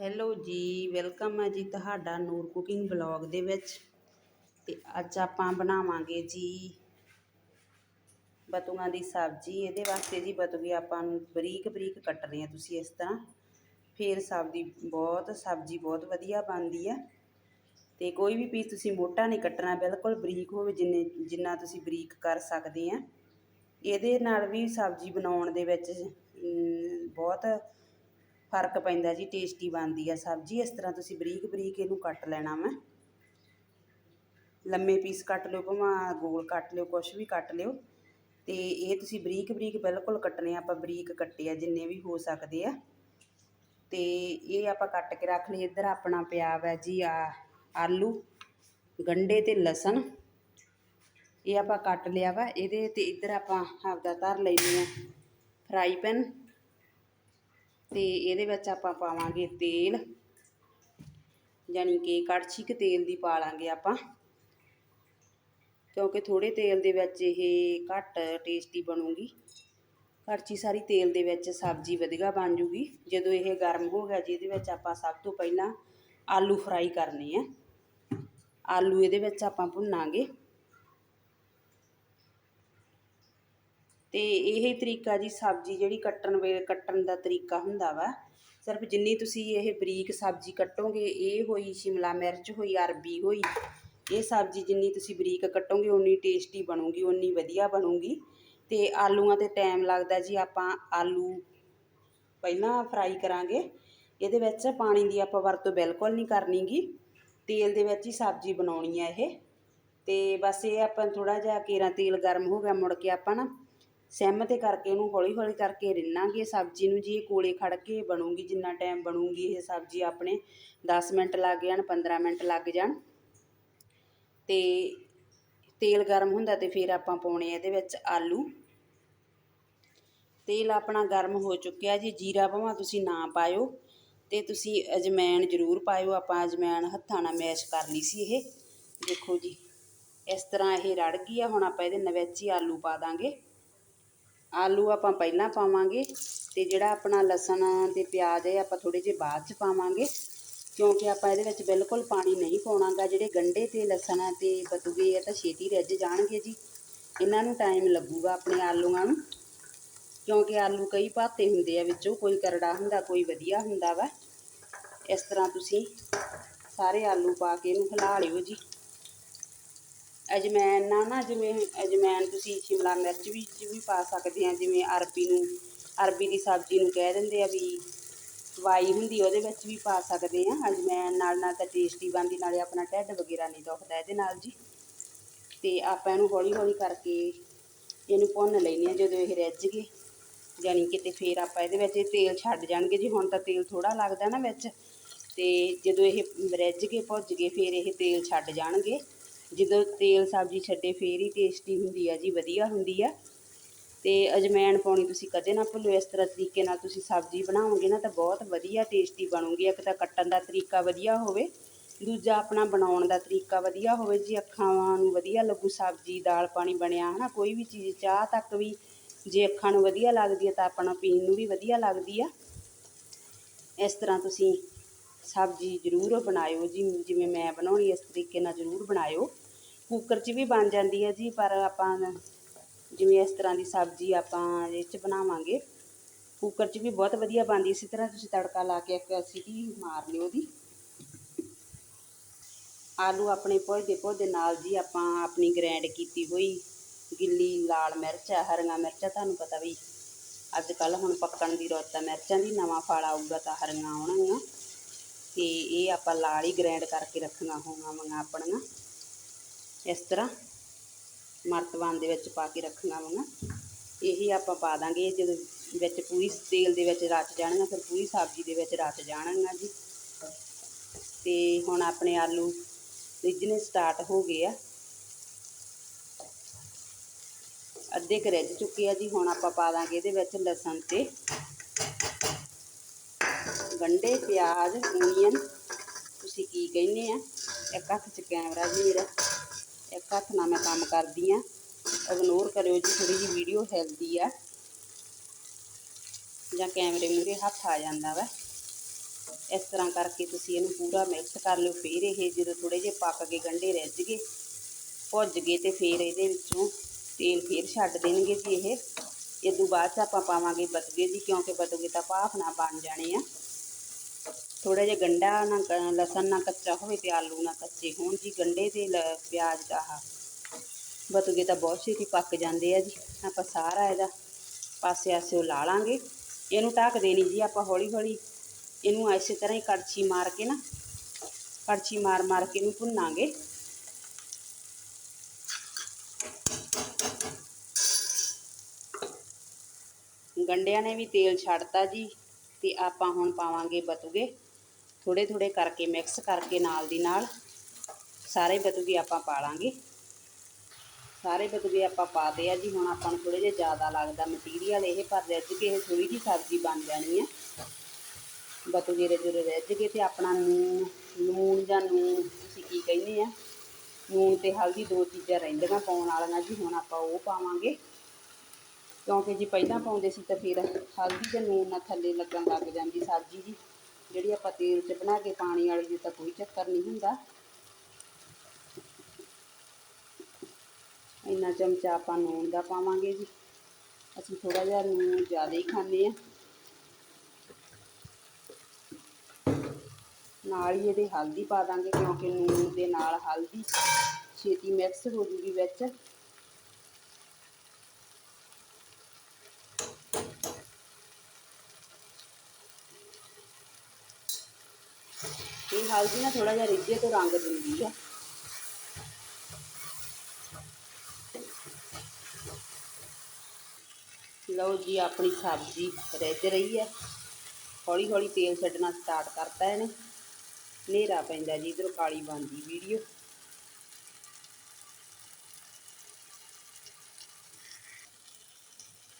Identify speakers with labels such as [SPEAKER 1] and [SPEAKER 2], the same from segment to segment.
[SPEAKER 1] Hello ਜੀ, welcome ਹੈ ਜੀ ਤੁਹਾਡਾ ਨੂਰ ਕੁਕਿੰਗ ਬਲੌਗ ਦੇ ਵਿੱਚ। ਤੇ ਅੱਜ ਆਪਾਂ ਬਣਾਵਾਂਗੇ ਜੀ ਬਤੂਆਂ ਦੀ ਸਬਜ਼ੀ। ਇਹਦੇ ਵਾਸਤੇ ਜੀ ਬਤੂਏ ਆਪਾਂ ਨੂੰ ਬਰੀਕ ਬਰੀਕ ਕੱਟਣੇ ਆ ਤੁਸੀਂ ਇਸ ਤਰ੍ਹਾਂ। ਫੇਰ ਸਬਜ਼ੀ, ਬਹੁਤ ਸਬਜ਼ੀ ਬਹੁਤ ਵਧੀਆ ਬਣਦੀ ਆ। ਤੇ ਕੋਈ ਵੀ ਪੀਸ ਤੁਸੀਂ ਮੋਟਾ ਨਹੀਂ ਕੱਟਣਾ, ਬਿਲਕੁਲ ਬਰੀਕ ਹੋਵੇ ਜਿੰਨੇ, ਜਿੰਨਾ ਤੁਸੀਂ ਬਰੀਕ ਕਰ ਸਕਦੇ ਆ। ਇਹਦੇ ਨਾਲ ਵੀ ਸਬਜ਼ੀ ਬਣਾਉਣ ਦੇ ਵਿੱਚ ਬਹੁਤ ਫ਼ਰਕ ਪੈਂਦਾ ਜੀ ਟੇਸਟੀ ਬਣਦੀ ਆ ਸਬਜ਼ੀ, ਇਸ ਤਰ੍ਹਾਂ ਤੁਸੀਂ ਬਰੀਕ ਬਰੀਕ ਇਹਨੂੰ ਕੱਟ ਲੈਣਾ ਵਾ। ਲੰਮੇ ਪੀਸ ਕੱਟ ਲਿਓ, ਭਾਵੇਂ ਗੋਲ ਕੱਟ ਲਿਓ, ਕੁਛ ਵੀ ਕੱਟ ਲਿਓ। ਤੇ ਇਹ ਤੁਸੀਂ ਬਰੀਕ ਬਰੀਕ ਬਿਲਕੁਲ ਕੱਟਣੇ ਆਪਾਂ ਬਰੀਕ ਕੱਟੇ ਆ, ਜਿੰਨੇ ਵੀ ਹੋ ਸਕਦੇ ਆ। ਤੇ ਇਹ ਆਪਾਂ ਕੱਟ ਕੇ ਰੱਖ ਲਈ ਇੱਧਰ ਆਪਣਾ ਪਿਆ ਵਾ ਜੀ ਆ ਆਲੂ ਗੰਡੇ ਤੇ ਲਸਣ। ਇਹ ਆਪਾਂ ਕੱਟ ਲਿਆ ਵਾ, ਇਹਦੇ ਤੇ ਇੱਧਰ ਆਪਾਂ ਆਪਦਾ ਧਰ ਲੈਣੀ ਆ। Fry pan. ਤੇ ਇਹਦੇ ਵਿੱਚ ਆਪਾਂ ਪਾਵਾਂਗੇ ਤੇਲ ਯਾਨੀ ਕਿ ਕੜਛੀ ਕੁ ਤੇਲ ਦੀ ਪਾ ਲਾਂਗੇ ਆਪਾਂ। ਕਿਉਂਕਿ ਥੋੜੇ ਤੇਲ ਦੇ ਵਿੱਚ ਇਹ ਘੱਟ ਟੇਸਟੀ ਬਣੂਗੀ। ਕੜਛੀ ਸਾਰੀ ਤੇਲ ਦੇ ਵਿੱਚ ਸਬਜ਼ੀ ਵਧੀਆ ਬਣ ਜੂਗੀ। ਜਦੋਂ ਇਹ ਗਰਮ ਹੋ ਗਿਆ ਜੀ ਇਹਦੇ ਵਿੱਚ ਆਪਾਂ ਸਭ ਤੋਂ ਪਹਿਲਾਂ ਆਲੂ ਫਰਾਈ ਕਰਨੇ ਆ। ਆਲੂ ਇਹਦੇ ਵਿੱਚ ਆਪਾਂ ਭੁੰਨਾਂਗੇ। ਅਤੇ ਇਹ ਤਰੀਕਾ ਜੀ ਸਬਜ਼ੀ ਜਿਹੜੀ ਕੱਟਣ ਵੇ, ਕੱਟਣ ਦਾ ਤਰੀਕਾ ਹੁੰਦਾ ਵਾ। ਸਿਰਫ ਜਿੰਨੀ ਤੁਸੀਂ ਇਹ ਬਰੀਕ ਸਬਜ਼ੀ ਕੱਟੋਗੇ, ਇਹ ਹੋਈ ਸ਼ਿਮਲਾ ਮਿਰਚ ਹੋਈ, ਅਰਬੀ ਹੋਈ, ਇਹ ਸਬਜ਼ੀ ਜਿੰਨੀ ਤੁਸੀਂ ਬਰੀਕ ਕੱਟੋਗੇ ਉਨੀ ਟੇਸਟੀ ਬਣੂਗੀ ਉਨੀ ਵਧੀਆ ਬਣੂਗੀ। ਤੇ ਆਲੂਆਂ ਤੇ ਟਾਈਮ ਲੱਗਦਾ ਜੀ ਆਪਾਂ ਆਲੂ ਪਹਿਲਾਂ ਫਰਾਈ ਕਰਾਂਗੇ। ਇਹਦੇ ਵਿੱਚ ਪਾਣੀ ਦੀ ਆਪਾਂ ਵਰਤੋਂ ਬਿਲਕੁਲ ਨਹੀਂ ਕਰਨੀਗੀ। ਤੇਲ ਦੇ ਵਿੱਚ ਹੀ ਸਬਜ਼ੀ ਬਣਾਉਣੀ ਆ ਇਹ। ਤੇ ਬਸ ਇਹ ਆਪਾਂ ਥੋੜਾ ਜਿਹਾ ਕੇਰਾ ਤੇਲ ਗਰਮ ਹੋ ਗਿਆ, ਮੁੜ ਕੇ ਆਪਾਂ ਨਾ ਸਿਮ ਤੇ ਕਰਕੇ ਇਹਨੂੰ ਹੌਲੀ ਹੌਲੀ ਕਰਕੇ ਰਿੰਨਾਂਗੇ, ਸਬਜ਼ੀ ਨੂੰ ਜੀ ਕੋਲੇ ਖੜ ਕੇ ਬਣੂਗੀ, ਜਿੰਨਾ ਟਾਈਮ ਬਣੂਗੀ ਇਹ ਸਬਜ਼ੀ ਆਪਣੇ 10 ਮਿੰਟ ਲੱਗ ਜਾਣ 15 ਮਿੰਟ ਲੱਗ ਜਾਣ। ਤੇ ਤੇਲ ਗਰਮ ਹੁੰਦਾ ਤੇ ਫਿਰ ਆਪਾਂ ਪਾਉਣੇ ਇਹਦੇ ਵਿੱਚ ਆਲੂ। ਤੇਲ ਆਪਣਾ ਗਰਮ ਹੋ ਚੁੱਕਿਆ ਜੀ, ਜੀਰਾ ਭਾਵੇਂ ਤੁਸੀਂ ਨਾ ਪਾਇਓ ਤੇ ਤੁਸੀਂ ਅਜਮੈਨ ਜ਼ਰੂਰ ਪਾਇਓ, ਆਪਾਂ ਅਜਮੈਨ ਹੱਥਾਂ ਨਾਲ ਮੈਸ਼ ਕਰ ਲਈ ਸੀ ਇਹ। ਦੇਖੋ ਜੀ, ਇਸ ਤਰ੍ਹਾਂ ਇਹ ਰੜ ਗਈ ਆ, ਹੁਣ ਆਪਾਂ ਇਹਦੇ ਵਿੱਚ ਹੀ ਆਲੂ ਪਾ ਦਾਂਗੇ। ਆਲੂ ਆਪਾਂ ਪਹਿਲਾਂ ਪਾਵਾਂਗੇ ਤੇ ਜਿਹੜਾ ਆਪਣਾ ਲਸਣ ਤੇ ਪਿਆਜ਼ ਹੈ ਆਪਾਂ ਥੋੜੇ ਜਿਹੇ ਬਾਅਦ ਚ ਪਾਵਾਂਗੇ, ਕਿਉਂਕਿ ਆਪਾਂ ਇਹਦੇ ਵਿੱਚ ਬਿਲਕੁਲ ਪਾਣੀ ਨਹੀਂ ਪਾਉਣਾਗਾ, ਜਿਹੜੇ ਗੰਡੇ ਤੇ ਲਸਣ ਤੇ ਬਤੂਏ ਆ ਤਾਂ ਛੇਤੀ ਰਿੱਝ ਜਾਣਗੇ ਜੀ। ਇਹਨਾਂ ਨੂੰ ਟਾਈਮ ਲੱਗੂਗਾ ਆਪਣੇ ਆਲੂਆਂ ਨੂੰ, ਕਿਉਂਕਿ ਆਲੂ ਕਈ ਭਾਤੇ ਹੁੰਦੇ ਆ ਵਿੱਚੋਂ, ਕੋਈ ਕਰੜਾ ਹੁੰਦਾ, ਕੋਈ ਵਧੀਆ ਹੁੰਦਾ ਵਾ। ਇਸ ਤਰ੍ਹਾਂ ਤੁਸੀਂ ਸਾਰੇ ਆਲੂ ਪਾ ਕੇ ਇਹਨੂੰ ਹਿਲਾ ਲਿਓ ਜੀ। ਅਜਮੈਨ ਨਾਲ ਨਾ, ਜਿਵੇਂ ਅਜਮੈਨ ਤੁਸੀਂ ਸ਼ਿਮਲਾ ਮਿਰਚ ਵਿੱਚ ਵੀ ਪਾ ਸਕਦੇ ਆ, ਜਿਵੇਂ ਅਰਬੀ ਨੂੰ, ਅਰਬੀ ਦੀ ਸਬਜ਼ੀ ਨੂੰ ਕਹਿ ਦਿੰਦੇ ਆ ਵੀ ਵਾਈ ਹੁੰਦੀ ਉਹਦੇ ਵਿੱਚ ਵੀ ਪਾ ਸਕਦੇ ਆ। ਅਜਮੈਨ ਨਾਲ ਨਾਲ ਤਾਂ ਟੇਸਟੀ ਬਣਦੀ, ਨਾਲੇ ਆਪਣਾ ਢਿੱਡ ਵਗੈਰਾ ਨਹੀਂ ਦੁਖਦਾ ਇਹਦੇ ਨਾਲ ਜੀ। ਤੇ ਆਪਾਂ ਇਹਨੂੰ ਹੌਲੀ ਹੌਲੀ ਕਰਕੇ ਇਹਨੂੰ ਭੁੰਨ ਲੈਣੀ ਆ, ਜਦੋਂ ਇਹ ਰਿੱਝ ਗਏ। ਯਾਨੀ ਕਿ ਤੇ ਫਿਰ ਆਪਾਂ ਇਹਦੇ ਵਿੱਚ ਇਹ ਤੇਲ ਛੱਡ ਜਾਣਗੇ, ਜੀ ਹੁਣ ਤਾਂ ਤੇਲ ਥੋੜਾ ਲੱਗਦਾ ਨਾ ਵਿੱਚ, ਤੇ ਜਦੋਂ ਇਹ ਰਿੱਝ ਕੇ ਭੁੱਜ ਗਏ, ਫਿਰ ਇਹ ਤੇਲ ਛੱਡ ਜਾਣਗੇ। ਜਦੋਂ ਤੇਲ ਸਬਜ਼ੀ ਛੱਡੇ, ਫੇਰ ਹੀ ਟੇਸਟੀ ਹੁੰਦੀ ਆ ਜੀ, ਵਧੀਆ ਹੁੰਦੀ ਆ। ਤੇ ਅਜਮੈਣ ਪਾਉਣੀ ਤੁਸੀਂ ਕਦੇ ਨਾ ਭੁੱਲੋ, ਇਸ ਤਰ੍ਹਾਂ ਤਰੀਕੇ ਨਾਲ ਤੁਸੀਂ ਸਬਜ਼ੀ ਬਣਾਓਗੇ ਨਾ ਤਾਂ ਬਹੁਤ ਵਧੀਆ ਟੇਸਟੀ ਬਣੂਗੀ। ਇੱਕ ਤਾਂ ਕੱਟਣ ਦਾ ਤਰੀਕਾ ਵਧੀਆ ਹੋਵੇ, ਦੂਜਾ ਆਪਣਾ ਬਣਾਉਣ ਦਾ ਤਰੀਕਾ ਵਧੀਆ ਹੋਵੇ, ਜੀ ਅੱਖਾਂ ਨੂੰ ਵਧੀਆ ਲੱਗੂ, ਸਬਜ਼ੀ, ਦਾਲ ਪਾਣੀ ਬਣਿਆ, ਹਨਾ, ਕੋਈ ਵੀ ਚੀਜ਼, ਚਾਹ ਤੱਕ ਵੀ ਜੇ ਅੱਖਾਂ ਨੂੰ ਵਧੀਆ ਲੱਗਦੀ ਹੈ ਤਾਂ ਆਪਣਾ ਪੀਣ ਨੂੰ ਵੀ ਵਧੀਆ ਲੱਗਦੀ ਆ। ਇਸ ਤਰ੍ਹਾਂ ਤੁਸੀਂ ਸਬਜ਼ੀ ਜ਼ਰੂਰ ਬਣਾਇਓ ਜੀ, ਜਿਵੇਂ ਮੈਂ ਬਣਾਉਣੀ ਇਸ ਤਰੀਕੇ ਨਾਲ ਜ਼ਰੂਰ ਬਣਾਇਓ। ਕੁੱਕਰ 'ਚ ਵੀ ਬਣ ਜਾਂਦੀ ਹੈ ਜੀ, ਪਰ ਆਪਾਂ ਜਿਵੇਂ ਇਸ ਤਰ੍ਹਾਂ ਦੀ ਸਬਜ਼ੀ ਆਪਾਂ ਇਹ 'ਚ ਬਣਾਵਾਂਗੇ। ਕੁੱਕਰ 'ਚ ਵੀ ਬਹੁਤ ਵਧੀਆ ਬਣਦੀ, ਇਸੇ ਤਰ੍ਹਾਂ ਤੁਸੀਂ ਤੜਕਾ ਲਾ ਕੇ ਇੱਕ ਸੀਟੀ ਮਾਰ ਲਿਓ ਉਹਦੀ ਆਲੂ ਆਪਣੇ ਭੁੱਜਦੇ ਭੁੱਜਦੇ ਨਾਲ ਜੀ ਆਪਾਂ ਆਪਣੀ ਗ੍ਰੈਂਡ ਕੀਤੀ ਹੋਈ ਗਿੱਲੀ, ਲਾਲ ਮਿਰਚ ਆ ਹਰੀਆਂ ਮਿਰਚਾਂ, ਤੁਹਾਨੂੰ ਪਤਾ ਵੀ ਅੱਜ ਕੱਲ ਹੁਣ ਪੱਕਣ ਦੀ ਰੁੱਤ ਹੈ ਮਿਰਚਾਂ ਦੀ ਨਵਾਂ ਫਲ ਆਊਗਾ ਤਾਂ ਹਰੀਆਂ ਆਉਣਗੀਆਂ। ਤੇ ਇਹ ਆਪਾਂ ਲਾਲ ਹੀ ਗ੍ਰੈਂਡ ਕਰਕੇ ਰੱਖਣਾ ਹੋਵਾਂਗੀਆਂ ਆਪਣੀਆਂ। ਇਸ ਤਰ੍ਹਾਂ ਮਰਤਬਾਨ ਦੇ ਵਿੱਚ ਪਾ ਕੇ ਰੱਖਣਾ ਵਾਂਗਾ ਇਹੀ ਆਪਾਂ ਪਾ ਦਾਂਗੇ। ਜਦੋਂ ਵਿੱਚ ਪੂਰੀ ਤੇਲ ਦੇ ਵਿੱਚ ਰਚ ਜਾਣਗੀਆਂ ਫਿਰ ਪੂਰੀ ਸਬਜ਼ੀ ਦੇ ਵਿੱਚ ਰਚ ਜਾਣਗੀਆਂ ਜੀ। ਤੇ ਹੁਣ ਆਪਣੇ ਆਲੂ ਰਿੱਝਣੇ ਸਟਾਰਟ ਹੋ ਗਏ ਆ। ਅੱਧੇ ਕੁ ਰਿੱਝ ਚੁੱਕੇ ਆ ਜੀ। ਹੁਣ ਆਪਾਂ ਪਾ ਦਾਂਗੇ ਇਹਦੇ ਵਿੱਚ ਲਸਣ ਤੇ ਗੰਡੇ, ਪਿਆਜ਼ ਓਨੀਅਨ ਤੁਸੀਂ ਕੀ ਕਹਿੰਦੇ ਆ? ਇੱਕ ਹੱਥ 'ਚ ਕੈਮਰਾ ਜੀ ਮੇਰਾ। ਇੱਕ ਹੱਥ ਨਾਲ ਮੈਂ ਕੰਮ ਕਰਦੀ ਆ। ਇਗਨੋਰ ਕਰਿਓ ਜੀ ਥੋੜੀ ਜੀ ਵੀਡੀਓ ਹਿਲਦੀ ਆ। ਜਾਂ ਕੈਮਰੇ ਮੂਹਰੇ ਹੱਥ ਆ ਜਾਂਦਾ ਵਾ। ਇਸ ਤਰ੍ਹਾਂ ਕਰਕੇ ਤੁਸੀਂ ਇਹਨੂੰ ਪੂਰਾ ਮਿਕਸ ਕਰ ਲਿਓ। ਫਿਰ ਇਹ ਜਦੋਂ ਥੋੜੇ ਜਿਹੇ ਪੱਕ ਕੇ ਗੰਢੇ ਰਿੱਝ ਗਏ, ਭੁੱਜ ਗਏ ਤੇ ਫਿਰ ਇਹਦੇ ਵਿੱਚੋਂ ਤੇਲ ਫਿਰ ਛੱਡ ਦੇਣਗੇ ਜੀ ਇਹ। ਇਹ ਤੋਂ ਬਾਅਦ 'ਚ ਆਪਾਂ ਪਾਵਾਂਗੇ ਬਤੂਏ ਜੀ, ਕਿਉਂਕਿ ਬਤੂਏ ਤਾਂ ਭਾਫ ਨਾ ਬਣ ਜਾਣੇ ਆ। ਥੋੜਾ ਜਿਹਾ ਗੰਡਾ ਨਾ ਕ- ਲਸਣ ਨਾ ਕੱਚਾ ਹੋਵੇ ਤੇ ਆਲੂ ਨਾ ਕੱਚੇ ਹੋਣ ਜੀ, ਗੰਡੇ ਤੇ ਲ- ਪਿਆਜ਼ ਦਾ ਆਹ। ਬਤੂਏ ਤਾਂ ਬਹੁਤ ਛੇਤੀ ਪੱਕ ਜਾਂਦੇ ਆ ਜੀ। ਆਪਾਂ ਸਾਰਾ ਇਹਦਾ ਪਾਸੇ ਆਸਿਓ ਲਾ ਲਾਂਗੇ। ਇਹਨੂੰ ਢੱਕ ਦੇਣੀ ਜੀ, ਆਪਾਂ ਹੌਲੀ ਹੌਲੀ ਇਹਨੂੰ ਇਸੇ ਤਰ੍ਹਾਂ ਹੀ ਕੜਛੀ ਮਾਰ ਕੇ ਨਾ, ਕੜਛੀ ਮਾਰ ਮਾਰ ਕੇ ਇਹਨੂੰ ਭੁੰਨਾਂਗੇ। ਗੰਡਿਆਂ ਨੇ ਵੀ ਤੇਲ ਛੱਡਤਾ ਜੀ, ਤੇ ਆਪਾਂ ਹੁਣ ਪਾਵਾਂਗੇ ਬਤੂਗੇ। ਥੋੜੇ ਥੋੜੇ ਕਰਕੇ ਮਿਕਸ ਕਰਕੇ ਨਾਲ ਦੀ ਨਾਲ ਸਾਰੇ ਬਤੂਗੇ ਆਪਾਂ ਪਾ ਲਾਂਗੇ। ਸਾਰੇ ਬਤੂਗੇ ਆਪਾਂ ਪਾਤੇ ਆ ਜੀ, ਹੁਣ ਆਪਾਂ ਨੂੰ ਥੋੜੇ ਜਿਹਾ ਜ਼ਿਆਦਾ ਲੱਗਦਾ ਮਟੀਰੀਅਲ ਇਹ, ਪਰ ਰਿੱਝ ਕੇ ਇਹ ਥੋੜੀ ਜਿਹੀ ਸਬਜ਼ੀ ਬਣ ਜਾਣੀ ਆ। ਬਤੂਗੇ ਦੇ ਜਦੋਂ ਰਿੱਝ ਗਏ ਤੇ ਆਪਣਾ ਨੂਨ ਲੂਣ ਜਾਂ ਨੂਨ ਤੁਸੀਂ ਕੀ ਕਹਿੰਦੇ ਆ ਲੂਣ ਤੇ ਹਲਦੀ ਦੋ ਚੀਜ਼ਾਂ ਰਹਿੰਦੀਆਂ ਪਾਉਣ ਵਾਲੀਆਂ ਜੀ, ਹੁਣ ਆਪਾਂ ਉਹ ਪਾਵਾਂਗੇ। ਕਿਉਂਕਿ ਜੀ ਪਹਿਲਾਂ ਪਾਉਂਦੇ ਸੀ ਤਾਂ ਫਿਰ ਹਲਦੀ ਤੇ ਨੂਨ ਨਾਲ ਥੱਲੇ ਲੱਗਣ ਲੱਗ ਜਾਂਦੀ ਸਬਜ਼ੀ ਜੀ। ਜਿਹੜੀ ਆਪਾਂ ਤੇਲ 'ਚ ਬਣਾ ਕੇ ਪਾਣੀ ਵਾਲੀ ਦੀ ਤਾਂ ਕੋਈ ਚੱਕਰ ਨਹੀਂ ਹੁੰਦਾ। ਇੰਨਾ ਚਮਚਾ ਆਪਾਂ ਨੂਨ ਦਾ ਪਾਵਾਂਗੇ ਜੀ। ਅਸੀਂ ਥੋੜਾ ਜਿਹਾ ਨੂਨ ਜ਼ਿਆਦਾ ਹੀ ਖਾਂਦੇ ਆ ਨਾਲ ਹੀ ਇਹਦੇ ਹਲਦੀ ਪਾ ਦਾਂਗੇ ਕਿਉਂਕਿ ਨੂਨ ਦੇ ਨਾਲ ਹਲਦੀ, ਛੇਤੀ ਮਿਕਸ ਹੋ ਜੂਗੀ ਵਿੱਚ। ਇਹ ਹਲਦੀ ਨਾ ਥੋੜਾ ਜਿਹਾ ਰਿੱਝੇ ਤੋਂ ਰੰਗ ਦਿੰਦੀ ਆ। ਲਓ ਜੀ, ਆਪਣੀ ਸਬਜ਼ੀ ਰਿੱਝ ਰਹੀ ਹੈ ਹੌਲੀ ਹੌਲੀ ਤੇਲ ਛੱਡਣਾ ਸਟਾਰਟ ਕਰਤਾ ਇਹਨੇ। ਹਨੇਰਾ ਪੈਂਦਾ ਜੀ, ਇਧਰੋਂ ਕਾਲੀ ਬਣਦੀ ਵੀਡੀਓ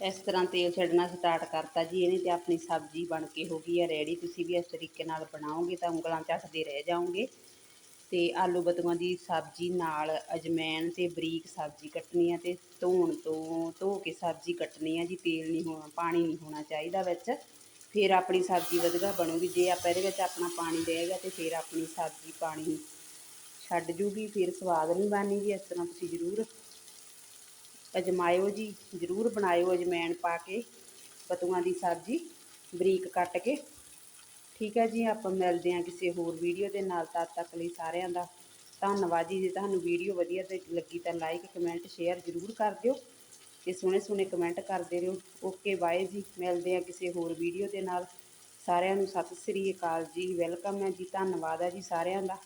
[SPEAKER 1] ਇਸ ਤਰ੍ਹਾਂ ਤੇਲ ਛੱਡਣਾ ਸਟਾਰਟ ਕਰਤਾ ਜੀ, ਇਹਨੇ ਤੇ ਆਪਣੀ ਸਬਜ਼ੀ ਬਣ ਕੇ ਹੋ ਗਈ ਹੈ ਰੈਡੀ ਤੁਸੀਂ ਵੀ ਇਸ ਤਰੀਕੇ ਨਾਲ ਬਣਾਓਗੇ ਤਾਂ ਉਂਗਲਾਂ ਚੱਟਦੇ ਰਹਿ ਜਾਓਗੇ। ਤੇ ਆਲੂ ਬਤੂਆਂ ਦੀ ਸਬਜ਼ੀ ਨਾਲ ਅਜਮੈਨ ਤੇ ਬਰੀਕ ਸਬਜ਼ੀ ਕੱਟਣੀ ਆ ਤੇ ਧੋਣ ਤੋਂ, ਧੋ ਕੇ ਸਬਜ਼ੀ ਕੱਟਣੀ ਆ ਜੀ, ਤੇਲ ਨਹੀਂ ਹੋਣਾ, ਪਾਣੀ ਨਹੀਂ ਹੋਣਾ ਚਾਹੀਦਾ ਵਿੱਚ। ਫਿਰ ਆਪਣੀ ਸਬਜ਼ੀ ਵਧੀਆ ਬਣੂਗੀ, ਜੇ ਆਪਾਂ ਇਹਦੇ ਵਿੱਚ ਆਪਣਾ ਪਾਣੀ ਰਹੇਗਾ ਤੇ ਫਿਰ ਆਪਣੀ ਸਬਜ਼ੀ ਪਾਣੀ ਛੱਡ ਜੂਗੀ, ਫਿਰ ਸਵਾਦ ਨਹੀਂ ਬਣਨੀ ਜੀ, ਇਸ ਤਰ੍ਹਾਂ ਤੁਸੀਂ ਜ਼ਰੂਰ ਅਜਮਾਇਓ ਜੀ, ਜ਼ਰੂਰ ਬਣਾਇਓ ਅਜਮੈਨ ਪਾ ਕੇ, ਪਤੂਆਂ ਦੀ ਸਬਜ਼ੀ ਬਰੀਕ ਕੱਟ ਕੇ। ਠੀਕ ਹੈ ਜੀ, ਆਪਾਂ ਮਿਲਦੇ ਹਾਂ ਕਿਸੇ ਹੋਰ ਵੀਡੀਓ ਦੇ ਨਾਲ, ਤਦ ਤੱਕ ਲਈ ਸਾਰਿਆਂ ਦਾ ਧੰਨਵਾਦ ਜੀ। ਜੇ ਤੁਹਾਨੂੰ ਵੀਡੀਓ ਵਧੀਆ ਤੇ ਲੱਗੀ ਤਾਂ ਲਾਈਕ ਕਮੈਂਟ ਸ਼ੇਅਰ ਜ਼ਰੂਰ ਕਰ ਦਿਓ। ਤੇ ਸੋਹਣੇ ਸੋਹਣੇ ਕਮੈਂਟ ਕਰਦੇ ਰਹੋ। ਓਕੇ ਬਾਏ ਜੀ। ਮਿਲਦੇ ਹਾਂ ਕਿਸੇ ਹੋਰ ਵੀਡੀਓ ਦੇ ਨਾਲ। ਸਾਰਿਆਂ ਨੂੰ ਸਤਿ ਸ੍ਰੀ ਅਕਾਲ ਜੀ। ਵੈਲਕਮ ਹੈ ਜੀ। ਧੰਨਵਾਦ ਹੈ ਜੀ ਸਾਰਿਆਂ ਦਾ।